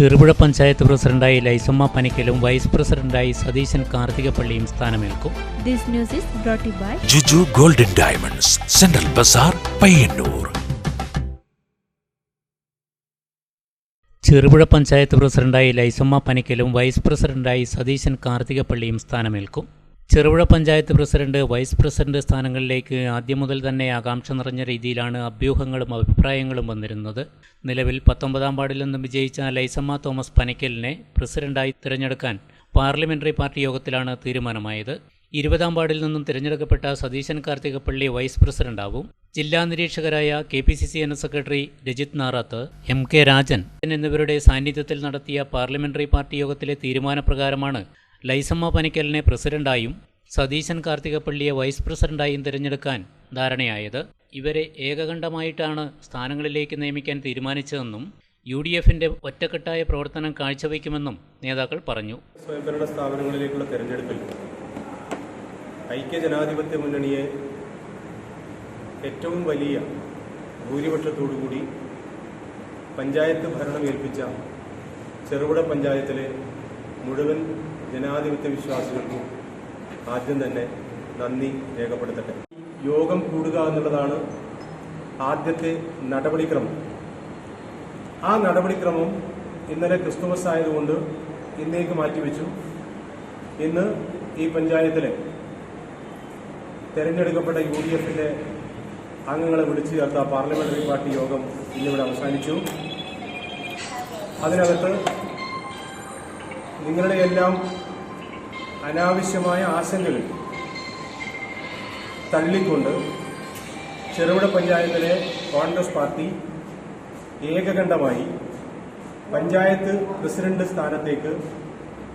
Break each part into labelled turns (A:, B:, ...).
A: ചെറുപുഴ പഞ്ചായത്ത് പ്രസിഡന്റായി ലൈസമ്മ പനിക്കലും വൈസ് പ്രസിഡന്റായി സതീശൻ കാർത്തികപ്പള്ളിയും സ്ഥാനമേൽക്കും.
B: This news is brought by by
C: Juju golden diamonds central bazaar Payyanur.
A: Cherupuzha panchayat പ്രസിഡന്റായി ലൈസമ്മ പനിക്കലും വൈസ് പ്രസിഡന്റായി സതീശൻ കാർത്തികപ്പള്ളിയും സ്ഥാനമേൽക്കും. Cherupuzha panchayat president vice president സ്ഥാനങ്ങളിലേക്ക് ആദ്യം മുതൽ തന്നെ ആകാംക്ഷ നിറഞ്ഞ രീതിയിലാണ് അഭ്യൂഹങ്ങളും അഭിപ്രായങ്ങളും വന്നിരുന്നത്. നിലവിൽ പത്തൊമ്പതാം വാർഡിൽ നിന്നും വിജയിച്ച ലൈസമ്മ തോമസ് പനിക്കലിനെ പ്രസിഡന്റായി തിരഞ്ഞെടുക്കാൻ പാർലമെന്ററി പാർട്ടി യോഗത്തിലാണ് തീരുമാനമായത്. ഇരുപതാം വാർഡിൽ നിന്നും തിരഞ്ഞെടുക്കപ്പെട്ട സതീശൻ കാർത്തികപ്പള്ളി വൈസ് പ്രസിഡന്റാവും. ജില്ലാ നിരീക്ഷകരായ K P C C general secretary Rajith Narath M K Rajan എന്നിവരുടെ സാന്നിധ്യത്തിൽ നടത്തിയ പാർലമെന്ററി പാർട്ടി യോഗത്തിലെ തീരുമാനപ്രകാരമാണ് ലൈസമ്മ പനിക്കലിനെ പ്രസിഡന്റായും സതീശൻ കാർത്തികപ്പള്ളിയെ വൈസ് പ്രസിഡന്റായും തിരഞ്ഞെടുക്കാൻ ധാരണയായത് ഇവരെ ഏകകണ്ഠമായിട്ടാണ് സ്ഥാനങ്ങളിലേക്ക് നിയമിക്കാൻ തീരുമാനിച്ചതെന്നും യു ഡി എഫിന്റെ ഒറ്റക്കെട്ടായ പ്രവർത്തനം കാഴ്ചവെക്കുമെന്നും നേതാക്കൾ പറഞ്ഞു.
D: സ്വയംഭരണ സ്ഥാപനങ്ങളിലേക്കുള്ള തെരഞ്ഞെടുപ്പിൽ ഐക്യ ജനാധിപത്യ മുന്നണിയെ ഏറ്റവും വലിയ ഭൂരിപക്ഷത്തോടുകൂടി പഞ്ചായത്ത് ഭരണം ഏൽപ്പിച്ച ചെറുപുഴ പഞ്ചായത്തിലെ മുഴുവൻ ജനാധിപത്യ വിശ്വാസികൾക്കും ആദ്യം തന്നെ നന്ദി രേഖപ്പെടുത്തട്ടെ. യോഗം കൂടുക എന്നുള്ളതാണ് ആദ്യത്തെ നടപടിക്രമം. ആ നടപടിക്രമം ഇന്നലെ ക്രിസ്തുമസ് ആയതുകൊണ്ട് ഇന്നേക്ക് മാറ്റിവെച്ചു ഇന്ന് ഈ പഞ്ചായത്തിലെ തെരഞ്ഞെടുക്കപ്പെട്ട യു ഡി എഫിന്റെ അംഗങ്ങളെ വിളിച്ചു ചേർത്ത പാർലമെന്ററി പാർട്ടി യോഗം ഇന്നിവിടെ അവസാനിച്ചു. അതിനകത്ത് നിങ്ങളുടെ എല്ലാം അനാവശ്യമായ ആശങ്കകൾ തള്ളിക്കൊണ്ട് ചെറുപുഴ പഞ്ചായത്തിലെ കോൺഗ്രസ് പാർട്ടി ഏകകണ്ഠമായി പഞ്ചായത്ത് പ്രസിഡന്റ് സ്ഥാനത്തേക്ക്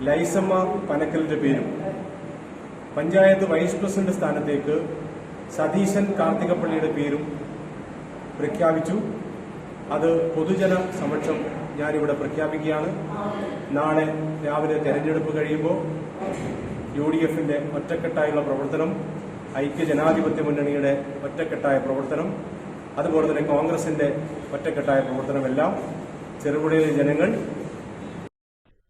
D: ലൈസമ്മ പനക്കലിന്റെ പേരും പഞ്ചായത്ത് വൈസ് പ്രസിഡന്റ് സ്ഥാനത്തേക്ക് സതീശൻ കാർത്തികപ്പള്ളിയുടെ പേരും പ്രഖ്യാപിച്ചു. അത് പൊതുജന സമക്ഷം ഞാനിവിടെ പ്രഖ്യാപിക്കുകയാണ്. നാളെ രാവിലെ തെരഞ്ഞെടുപ്പ് കഴിയുമ്പോൾ യു ഡി എഫിന്റെ ഒറ്റക്കെട്ടായുള്ള പ്രവർത്തനം ഐക്യ ജനാധിപത്യ മുന്നണിയുടെ ഒറ്റക്കെട്ടായ പ്രവർത്തനം അതുപോലെ തന്നെ കോൺഗ്രസിന്റെ ഒറ്റക്കെട്ടായ പ്രവർത്തനമെല്ലാം ചെറുപുഴയിലെ ജനങ്ങൾ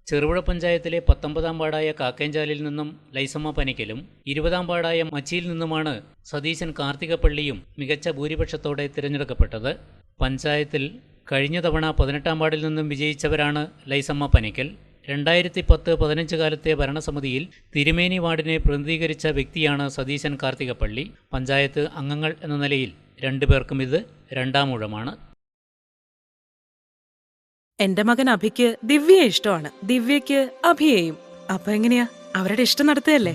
A: ചെറുപുഴ പഞ്ചായത്തിലെ പത്തൊമ്പതാം പാടായ കാക്കേഞ്ചാലിൽ നിന്നും ലൈസമ്മ പനിക്കലും ഇരുപതാം വാർഡായ മച്ചിയിൽ നിന്നുമാണ് സതീശൻ കാർത്തികപ്പള്ളിയും മികച്ച ഭൂരിപക്ഷത്തോടെ തിരഞ്ഞെടുക്കപ്പെട്ടത്. പഞ്ചായത്തിൽ കഴിഞ്ഞ തവണ പതിനെട്ടാം വാർഡിൽ നിന്നും വിജയിച്ചവരാണ് ലൈസമ്മ പനിക്കൽ. രണ്ടായിരത്തി പത്ത് പതിനഞ്ച് കാലത്തെ ഭരണസമിതിയിൽ തിരുമേനി വാർഡിനെ പ്രതിനിധീകരിച്ച വ്യക്തിയാണ് സതീശൻ കാർത്തികപ്പള്ളി. പഞ്ചായത്ത് അംഗങ്ങൾ എന്ന നിലയിൽ രണ്ടുപേർക്കും ഇത് രണ്ടാം ഊഴമാണ്.
E: എന്റെ മകൻ അഭിക്ക് ദിവ്യയെ ഇഷ്ടമാണ്. ദിവ്യക്ക് അഭിയെയും. അപ്പൊ എങ്ങനെയാ? അവരുടെ ഇഷ്ടം നടത്തുകയല്ലേ?